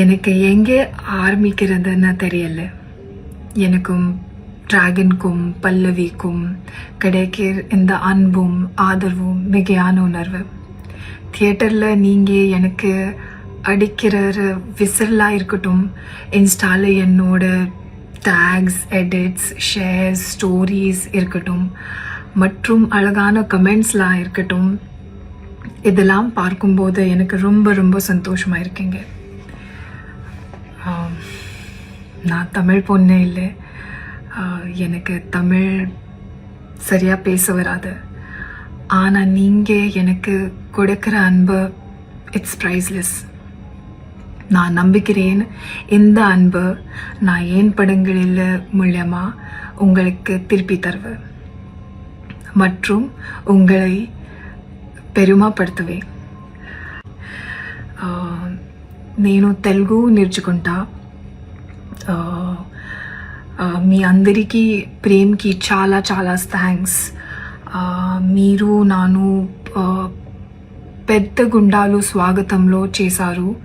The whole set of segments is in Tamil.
எனக்கு எங்கே ஆரம்பிக்கிறதுன்னு தெரியல. எனக்கும் டிராகனுக்கும் பல்லவிக்கும் கிடைக்கிற இந்த அன்பும் ஆதரவும் மிகையான உணர்வு. தியேட்டரில் நீங்கள் எனக்கு அடிக்கிற விசிலாக இருக்கட்டும் இன்ஸ்டால என்னோட டேக்ஸ் எடிட்ஸ் ஷேர்ஸ் ஸ்டோரிஸ் இருக்கட்டும் மற்றும் அழகான கமெண்ட்ஸ்லாம் இருக்கட்டும் இதெல்லாம் பார்க்கும்போது எனக்கு ரொம்ப ரொம்ப சந்தோஷமாக இருக்கீங்க. நான் தமிழ் பொண்ணே இல்லை. எனக்கு தமிழ் சரியாக பேச வராது. ஆனால் நீங்கள் எனக்கு கொடுக்குற அன்பு இட்ஸ் ப்ரைஸ்லெஸ் நான் நம்புகிறேன் இந்த அன்பு நான் ஏன் படங்களில் மூலியமாக உங்களுக்கு திருப்பி தருவேன்? மற்றும் உங்களை பெருமைப்படுத்துவேன். నేను తెలుగు నేర్చుకుంటా. మీ అందరికీ ప్రేమ్కి చాలా చాలా థ్యాంక్స్ మీరు నాను పెద్ద గుండాలు స్వాగతంలో చేశారు.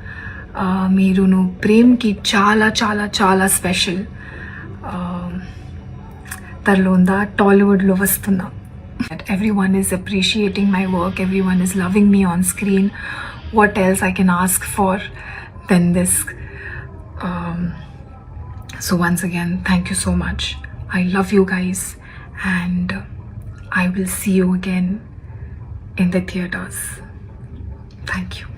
మీరును ప్రేమ్కి చాలా చాలా చాలా స్పెషల్ తరలో ఉందా టాలీవుడ్లో వస్తున్నా. That everyone is appreciating my work, everyone is loving me on screen. What else I can ask for than this? Um, so, once again, thank you so much. I love you guys, and I will see you again in the theaters. Thank you.